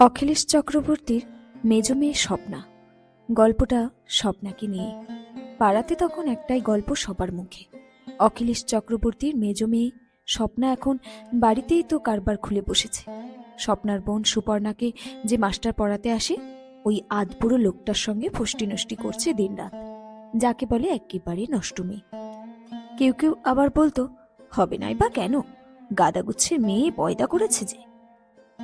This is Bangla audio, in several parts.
অখিলেশ চক্রবর্তীর মেজ মেয়ে স্বপ্না। গল্পটা স্বপ্নাকে নিয়ে। পাড়াতে তখন একটাই গল্প সবার মুখে। অখিলেশ চক্রবর্তীর মেজ মেয়ে স্বপ্না এখন বাড়িতেই তো কারবার খুলে বসেছে। স্বপ্নার বোন সুপর্ণাকে যে মাস্টার পড়াতে আসে, ওই আধপুরো লোকটার সঙ্গে ফষ্টি নষ্টি করছে দিনরাত। যাকে বলে একেবারে নষ্ট মেয়ে কেউ কেউ আবার বলতো, হবে নাই বা কেন? গাদাগুচ্ছের মেয়ে, পয়দা করেছে যে।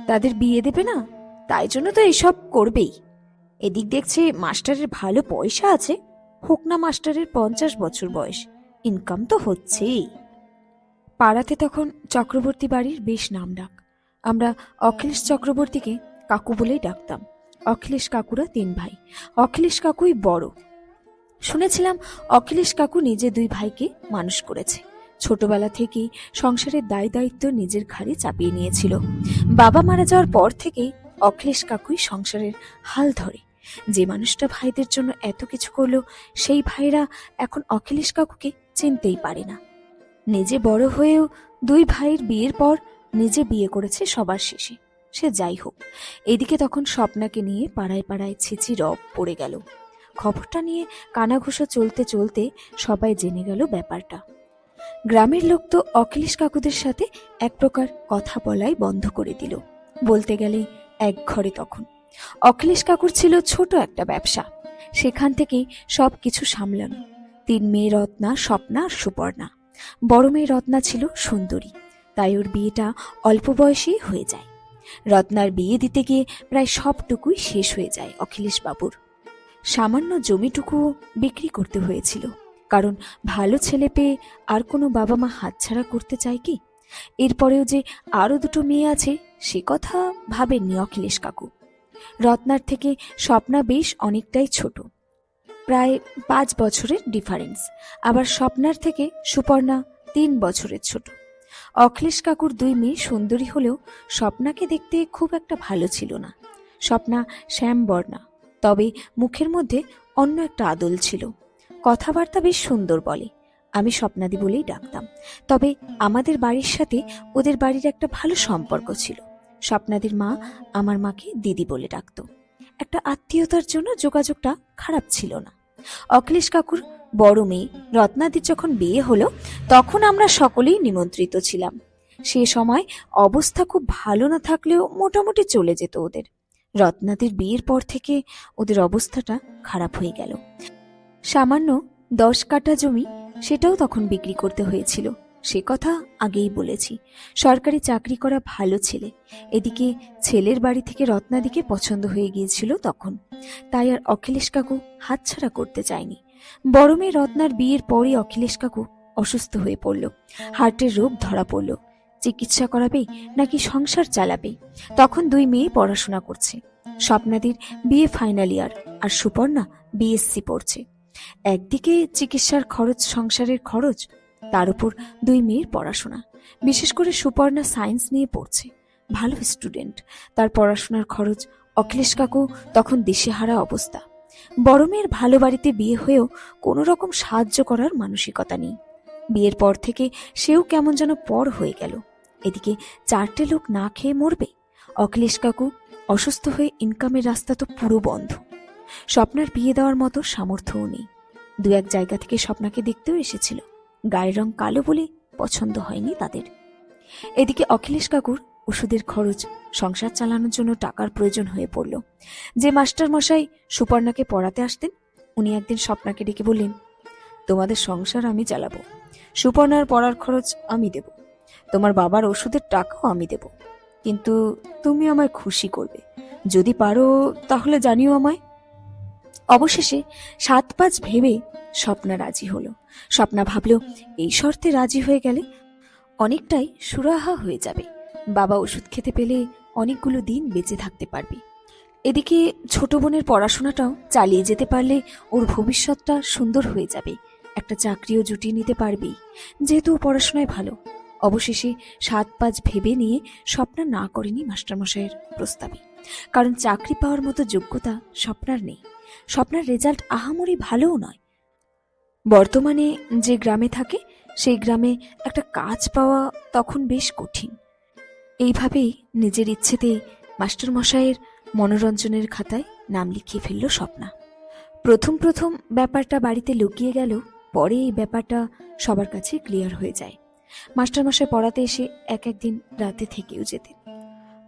তাদের বিয়ে দেবে না? তাই জন্য তো এসব করবেই। এদিক দেখছে মাস্টারের ভালো পয়সা আছে, হোক না মাস্টারের পঞ্চাশ বছর বয়স ইনকাম তো হচ্ছেই। পাড়াতে তখন চক্রবর্তী বাড়ির বেশ নাম ডাক। আমরা অখিলেশ চক্রবর্তীকে কাকু বলেই ডাকতাম। অখিলেশ কাকুরা তিন ভাই, অখিলেশ কাকুই বড়। শুনেছিলাম অখিলেশ কাকু নিজে দুই ভাইকে মানুষ করেছে। ছোটবেলা থেকেই সংসারের দায় দায়িত্ব নিজের ঘাড়ে চাপিয়ে নিয়েছিল। বাবা মারা যাওয়ার পর থেকেই অখিলেশ কাকুই সংসারের হাল ধরে। যে মানুষটা ভাইদের জন্য এত কিছু করল, সেই ভাইরা এখন অখিলেশ কাকুকে চিনতেই পারে না। নিজে বড় হয়েও দুই ভাইয়ের বিয়ের পর নিজে বিয়ে করেছে সবার শেষে। সে যাই হোক, এদিকে তখন স্বপ্নাকে নিয়ে পাড়ায় পাড়ায় ছিচি রব পড়ে গেল। খবরটা নিয়ে কানাঘুষো চলতে চলতে সবাই জেনে গেল ব্যাপারটা। গ্রামের লোক তো অখিলেশ কাকুদের সাথে এক প্রকার কথা বলাই বন্ধ করে দিল। বলতে গেলে এক ঘরে তখন। অখিলেশ কাকুর ছিল ছোট একটা ব্যবসা। সেখান থেকেই সব কিছু সামলানো। তিন মেয়ে রত্না, স্বপ্না আর সুপর্ণা। বড় মেয়ে রত্না ছিল সুন্দরী। তাই ওর বিয়েটা অল্প বয়সেই হয়ে যায়। রত্নার বিয়ে দিতে গিয়ে প্রায় সবটুকুই শেষ হয়ে যায় অখিলেশ বাবুর। সামান্য জমিটুকু বিক্রি করতে হয়েছিল। কারণ ভালো ছেলে পেয়ে আর কোনো বাবা মা হাতছাড়া করতে চায় কি? এরপরেও যে আরও দুটো মেয়ে আছে সে কথা ভাবেননি অখিলেশ কাকু। রত্নার থেকে স্বপ্না বেশ অনেকটাই ছোট। প্রায় পাঁচ বছরের ডিফারেন্স। আবার স্বপ্নার থেকে সুপর্ণা তিন বছরের ছোট। অখিলেশ কাকুর দুই মেয়ে সুন্দরী হলেও স্বপ্নাকে দেখতে খুব একটা ভালো ছিল না। স্বপ্না শ্যামবর্ণা, তবে মুখের মধ্যে অন্য একটা আদল ছিল। কথাবার্তা বেশ সুন্দর বলে। আমি স্বপ্নাদি বলেই ডাকতাম। তবে আমাদের বাড়ির সাথে ওদের বাড়ির একটা ভালো সম্পর্ক ছিল। স্বপ্নাদির মা আমার মাকে দিদি বলে ডাকতো। একটা আত্মীয়তার জন্য যোগাযোগটা খারাপ ছিল না। অখিলেশ কাকুর বড় মেয়ে রত্নাদির যখন বিয়ে হলো, তখন আমরা সকলেই নিমন্ত্রিত ছিলাম। সে সময় অবস্থা খুব ভালো না থাকলেও মোটামুটি চলে যেত ওদের। রত্নাদির বিয়ের পর থেকে ওদের অবস্থাটা খারাপ হয়ে গেল। সামান্য দশ কাঠা জমি সেটাও তখন বিক্রি করতে হয়েছিল। সে কথা আগেই বলেছি। সরকারি চাকরি করা ভালো ছেলে। এদিকে ছেলের বাড়ি থেকে রত্নাদিকে পছন্দ হয়ে গিয়েছিল তখন। তাই আর অখিলেশ কাকু হাতছাড়া করতে চায়নি। বড় মেয়ে রত্নার বিয়ের পরই অখিলেশ কাকু অসুস্থ হয়ে পড়ল। হার্টের রোগ ধরা পড়ল। চিকিৎসা করাবে নাকি সংসার চালাবে? তখন দুই মেয়ে পড়াশোনা করছে। স্বপ্নাদির বিয়ে ফাইনাল ইয়ার আর সুপর্ণা বিএসসি পড়ছে। একদিকে চিকিৎসার খরচ, সংসারের খরচ, তার উপর দুই মেয়ের পড়াশোনা। বিশেষ করে সুপর্ণা সায়েন্স নিয়ে পড়ছে। ভালো স্টুডেন্ট। তার পড়াশোনার খরচ, অখিলেশ কাকু তখন দিশেহারা অবস্থা। বড় মেয়ের ভালো বাড়িতে বিয়ে হয়েও কোনো রকম সাহায্য করার মানসিকতা নেই। বিয়ের পর থেকে সেও কেমন যেন পর হয়ে গেল। এদিকে চারটে লোক না খেয়ে মরবে। অখিলেশ কাকু অসুস্থ হয়ে ইনকামের রাস্তা তো পুরো বন্ধ। স্বপ্নার বিয়ে দেওয়ার মতো সামর্থ্যও নেই। দু এক জায়গা থেকে স্বপ্নাকে দেখতেও এসেছিল। গায়ের রং কালো বলে পছন্দ হয়নি তাদের। এদিকে অখিলেশ কাকুর ওষুধের খরচ, সংসার চালানোর জন্য টাকার প্রয়োজন হয়ে পড়ল। যে মাস্টার মশাই সুপর্ণাকে পড়াতে আসতেন, উনি একদিন স্বপ্নাকে ডেকে বললেন, তোমাদের সংসার আমি চালাবো। সুপর্ণার পড়ার খরচ আমি দেব। তোমার বাবার ওষুধের টাকাও আমি দেব। কিন্তু তুমি আমায় খুশি করবে। যদি পারো, তাহলে জানিও আমায়। অবশেষে সাত পাঁচ ভেবে স্বপ্না রাজি হলো। স্বপ্না ভাবল, এই শর্তে রাজি হয়ে গেলে অনেকটাই সুরাহা হয়ে যাবে। বাবা ওষুধ খেতে পেলে অনেকগুলো দিন বেঁচে থাকতে পারবে। এদিকে ছোট বোনের পড়াশোনাটাও চালিয়ে যেতে পারলে ওর ভবিষ্যৎটা সুন্দর হয়ে যাবে। একটা চাকরিও জুটিয়ে নিতে পারবেই। যেহেতু ও পড়াশোনায় ভালো, অবশেষে সাত পাঁচ ভেবে নিয়ে স্বপ্না না করেনি মাস্টারমশাইয়ের প্রস্তাবে। কারণ চাকরি পাওয়ার মতো যোগ্যতা স্বপ্নার নেই। স্বপ্নার রেজাল্ট আহামরি ভালোও নয়। বর্তমানে যে গ্রামে থাকে, সেই গ্রামে একটা কাজ পাওয়া তখন বেশ কঠিন। এইভাবেই নিজের ইচ্ছেতে মাস্টার মশাইয়ের মনোরঞ্জনের খাতায় নাম লিখিয়ে ফেলল স্বপ্না। প্রথম প্রথম ব্যাপারটা বাড়িতে লুকিয়ে গেল, পরে এই ব্যাপারটা সবার কাছে ক্লিয়ার হয়ে যায়। মাস্টারমশাই পড়াতে এসে এক একদিন রাতে থেকেও যেতেন।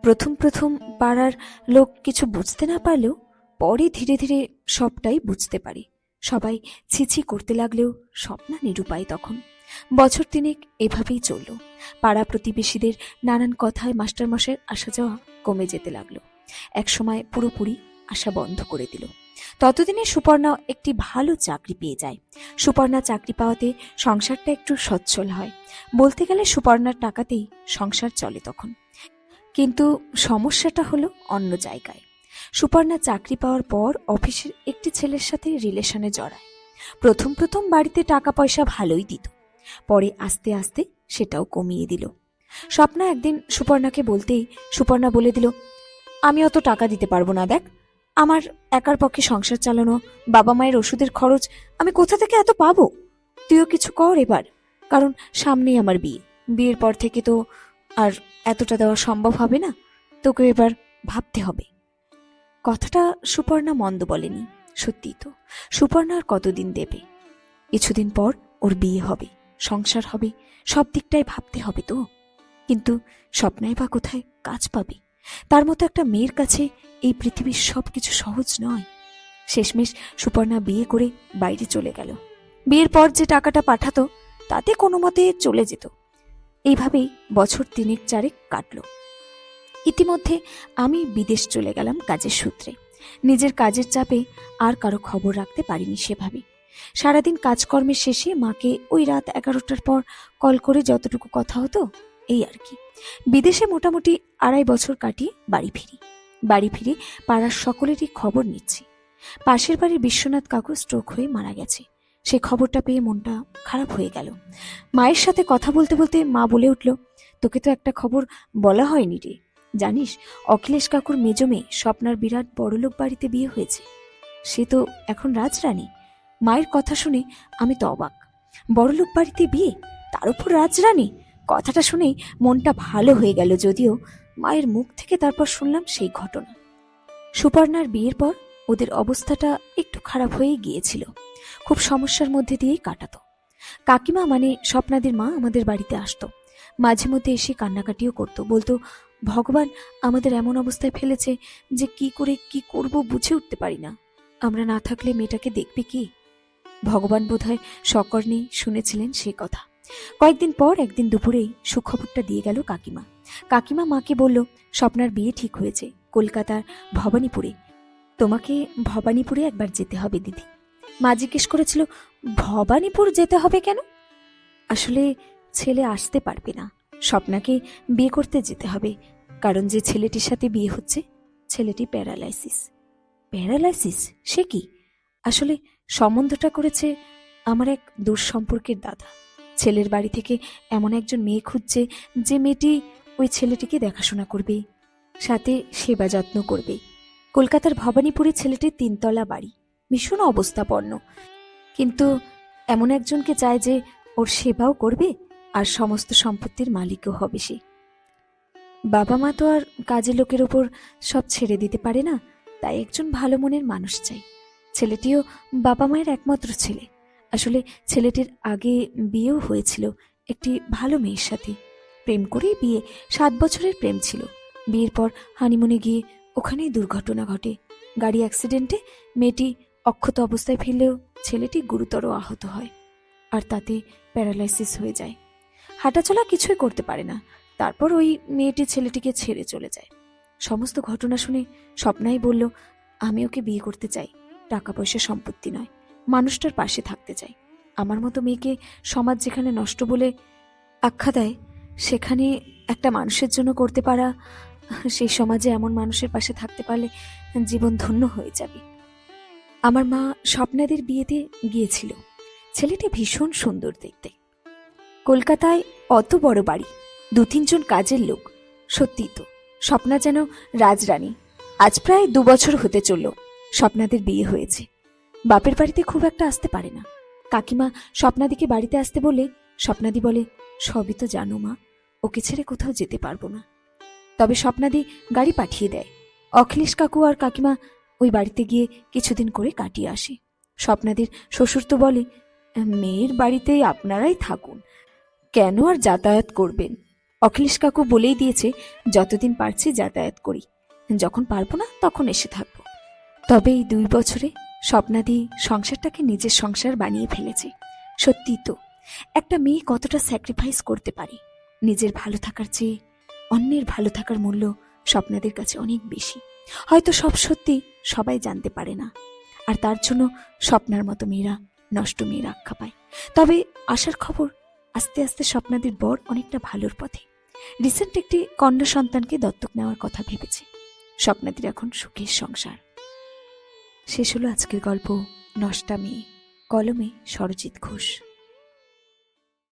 প্রথম প্রথম পাড়ার লোক কিছু বুঝতে না পারলেও পরে ধীরে ধীরে সবটাই বুঝতে পারে। সবাই ছিছি করতে লাগলেও স্বপ্না নিরুপায় তখন। বছর তিনেক এভাবেই চলল। পাড়া প্রতিবেশীদের নানান কথায় মাস্টারমশাইয়ের আসা যাওয়া কমে যেতে লাগল। একসময় পুরোপুরি আসা বন্ধ করে দিল। ততদিনে সুপর্ণা একটি ভালো চাকরি পেয়ে যায়। সুপর্ণা চাকরি পাওয়াতে সংসারটা একটু সচ্ছল হয়। বলতে গেলে সুপর্ণার টাকাতেই সংসার চলে তখন। কিন্তু সমস্যাটা হলো অন্য জায়গায়। সুপর্ণা চাকরি পাওয়ার পর অফিসের একটি ছেলের সাথে রিলেশনে জড়ায়। প্রথম প্রথম বাড়িতে টাকা পয়সা ভালোই দিত। পরে আস্তে আস্তে সেটাও কমিয়ে দিল। স্বপ্না একদিন সুপর্ণাকে বলতেই সুপর্ণা বলে দিল, আমি অত টাকা দিতে পারব না, দেখ। আমার একার পক্ষে সংসার চালানো, বাবা মায়ের ওষুধের খরচ, আমি কোথা থেকে এত পাবো? তুইও কিছু কর এবার, কারণ সামনেই আমার বিয়ে। বিয়ের পর থেকে তো আর এতটা দেওয়া সম্ভব হবে না। তোকে এবার ভাবতে হবে। কথাটা সুপর্ণা মন্দ বলেনি সত্যি তো। সুপর্ণা আর কতদিন দেবে? কিছুদিন পর ওর বিয়ে হবে, সংসার হবে, সব দিকটাই ভাবতে হবে তো। কিন্তু স্বপ্নায় বা কোথায় কাজ পাবে? তার মতো একটা মেয়ের কাছে এই পৃথিবীর সব কিছু সহজ নয়। শেষমেশ সুপর্ণা বিয়ে করে বাইরে চলে গেল। বিয়ের পর যে টাকাটা পাঠাতো, তাতে কোনো মতে চলে যেত। এইভাবেই বছর তিনেক চারেক কাটল। ইতিমধ্যে আমি বিদেশ চলে গেলাম কাজের সূত্রে। নিজের কাজের চাপে আর কারও খবর রাখতে পারিনি সেভাবে। সারাদিন কাজকর্মের শেষে মাকে ওই রাত এগারোটার পর কল করে যতটুকু কথা হতো, এই আর কি। বিদেশে মোটামুটি আড়াই বছর কাটিয়ে বাড়ি ফিরি। বাড়ি ফিরে পাড়ার সকলেরই খবর নিচ্ছি। পাশের বাড়ির বিশ্বনাথ কাকু স্ট্রোক হয়ে মারা গেছে। সে খবরটা পেয়ে মনটা খারাপ হয়ে গেল। মায়ের সাথে কথা বলতে বলতে মা বলে উঠল, তোকে তো একটা খবর বলা হয়নি রে। জানিস, অখিলেশ কাকুর মেজো মেয়ে স্বপ্নার বিরাট বড়লোক বাড়িতে বিয়ে হয়েছে। সে তো এখন রাজরানী। মায়ের কথা শুনে আমি তো অবাক। বড়লোক বাড়িতে বিয়ে? তার উপর রাজরানী? কথাটা শুনেই মনটা ভালো হয়ে গেল যদিও মায়ের মুখ থেকে তারপর শুনলাম সেই ঘটনা। সুপর্ণার বিয়ের পর ওদের অবস্থাটা একটু খারাপ হয়ে গিয়েছিল। খুব সমস্যার মধ্যে দিয়েই কাটাতো। কাকিমা মানে স্বপ্নাদের মা আমাদের বাড়িতে আসতো। মাঝে মধ্যে এসে কান্নাকাটিও করতো। বলতো ভগবান আমাদের এমন অবস্থায় ফেলেছে যে কি করে কি করব বুঝে উঠতে পারি না। আমরা না থাকলে মেয়েটাকে দেখবে কি? ভগবান বোধহয় সকর্ণে শুনেছিলেন সে কথা। কয়েকদিন পর একদিন দুপুরেই সুখবরটা দিয়ে গেল কাকিমা। কাকিমা মাকে বলল, স্বপ্নার বিয়ে ঠিক হয়েছে, কলকাতার ভবানীপুরে। তোমাকে ভবানীপুরে একবার যেতে হবে দিদি। মা জিজ্ঞেস করেছিল, ভবানীপুর যেতে হবে কেন? আসলে ছেলে আসতে পারবে না। স্বপ্নাকে বিয়ে করতে যেতে হবে, কারণ যে ছেলেটির সাথে বিয়ে হচ্ছে, ছেলেটি প্যারালাইসিস। প্যারালাইসিস? সে কি? আসলে সম্বন্ধটা করেছে আমার এক দূর সম্পর্কের দাদা। ছেলের বাড়ি থেকে এমন একজন মেয়ে খুঁজছে যে মেয়েটি ওই ছেলেটিকে দেখাশোনা করবে, সাথে সেবা যত্ন করবে। কলকাতার ভবানীপুরে ছেলেটির তিনতলা বাড়ি, ভীষণ অবস্থাপন্ন কিন্তু এমন একজনকে চায় যে ওর সেবাও করবে? আর সমস্ত সম্পত্তির মালিকও হবে সে। বাবা মা তো আর কাজের লোকের ওপর সব ছেড়ে দিতে পারে না, তাই একজন ভালো মনের মানুষ চাই। ছেলেটিও বাবা মায়ের একমাত্র ছেলে। আসলে ছেলেটির আগে বিয়েও হয়েছিল একটি ভালো মেয়ের সাথে। প্রেম করেই বিয়ে সাত বছরের প্রেম ছিল। বিয়ের পর হানিমুনে গিয়ে ওখানেই দুর্ঘটনা ঘটে। গাড়ি অ্যাক্সিডেন্টে মেয়েটি অক্ষত অবস্থায় ফিরলেও ছেলেটি গুরুতর আহত হয়, আর তাতে প্যারালাইসিস হয়ে যায়। হাঁটাচলা কিছুই করতে পারে না। তারপর ওই মেয়েটি ছেলেটিকে ছেড়ে চলে যায়। সমস্ত ঘটনা শুনে স্বপ্নাই বলল, আমি ওকে বিয়ে করতে চাই। টাকা পয়সা সম্পত্তি নয়। মানুষটার পাশে থাকতে চাই। আমার মতো মেয়েকে সমাজ যেখানে নষ্ট বলে আখ্যা দেয়, সেখানে একটা মানুষের জন্য করতে পারা, সেই সমাজে এমন মানুষের পাশে থাকতে পারলে জীবন ধন্য হয়ে যাবে। আমার মা স্বপ্নাদের বিয়েতে গিয়েছিল। ছেলেটি ভীষণ সুন্দর দেখতে। কলকাতায় অত বড় বাড়ি, দু তিনজন কাজের লোক। সত্যি তো, স্বপ্না যেন রাজরানী। আজ প্রায় দু বছর হতে চলল, স্বপ্নাদের বিয়ে হয়েছে। বাপের বাড়িতে খুব একটা আসতে পারে না। কাকিমা স্বপ্নাদিকে বাড়িতে আসতে বলে, স্বপ্নাদি বলে, সবই তো জানো মা, ওকে ছেড়ে কোথাও যেতে পারব না। তবে স্বপ্নাদি গাড়ি পাঠিয়ে দেয়। অখিলেশ কাকু আর কাকিমা ওই বাড়িতে গিয়ে কিছুদিন করে কাটিয়ে আসে। স্বপ্নাদির শ্বশুর তো বলে, মেয়ের বাড়িতেই আপনারাই থাকুন কেন আর যাতায়াত করবেন? অখিলেশ কাকু বলেই দিয়েছে, যতদিন পারছি যাতায়াত করি। যখন পারব না, তখন এসে থাকব। তবে এই দুই বছরে স্বপ্নাদি সংসারটাকে নিজের সংসার বানিয়ে ফেলেছে। সত্যি তো, একটা মেয়ে কতটা স্যাক্রিফাইস করতে পারে? নিজের ভালো থাকার চেয়ে অন্যের ভালো থাকার মূল্য স্বপ্নাদের কাছে অনেক বেশি। হয়তো সব সত্যি সবাই জানতে পারে না। আর তার জন্য স্বপ্নার মতো মেয়েরা নষ্ট মেয়ের আখ্যা পায়। তবে আশার খবর আস্তে আস্তে স্বপ্নাদির বর অনেকটা ভালোর পথে। রিসেন্ট একটি কন্যা সন্তানকে দত্তক নেওয়ার কথা ভেবেছে। স্বপ্নাদির এখন সুখের সংসার। শেষ হলো আজকের গল্প নষ্টা মেয়ে কলমে সরজিৎ ঘোষ।